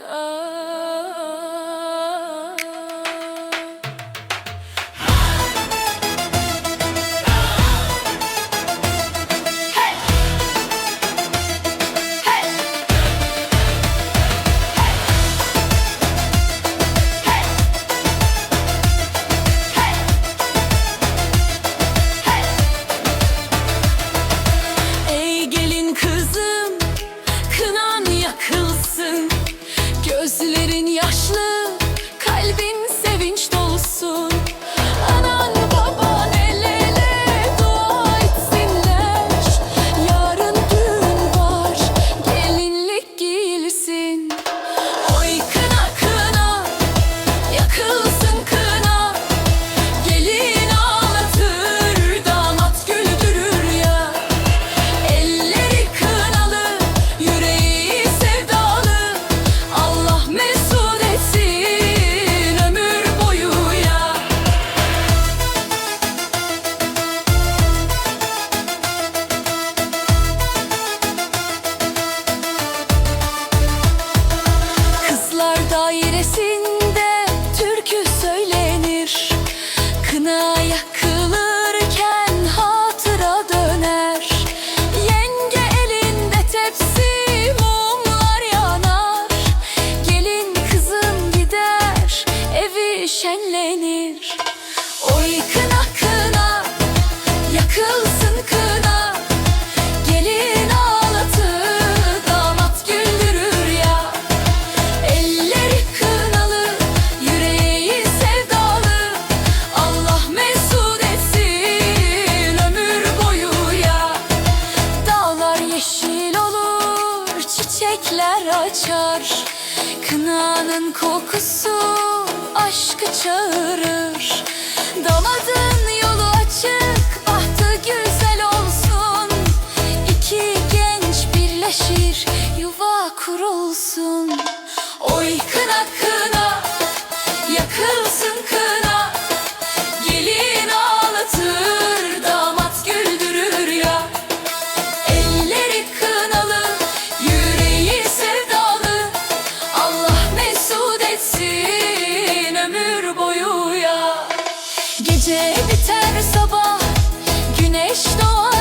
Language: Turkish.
Oh. Yaşlı, şenlenir Oy kına kına yakılsın kına Gelin ağlatır damat güldürür ya Elleri kınalı, yüreği sevdalı. Allah mesut etsin ömür boyu ya. Dağlar yeşil olur, çiçekler açar. Kınanın aşkı çağırır. Damadın yolu açık bahtı güzel olsun. İki genç birleşir yuva kurulsun. Oy kınak kınak Gece biter sabah. Güneş doğar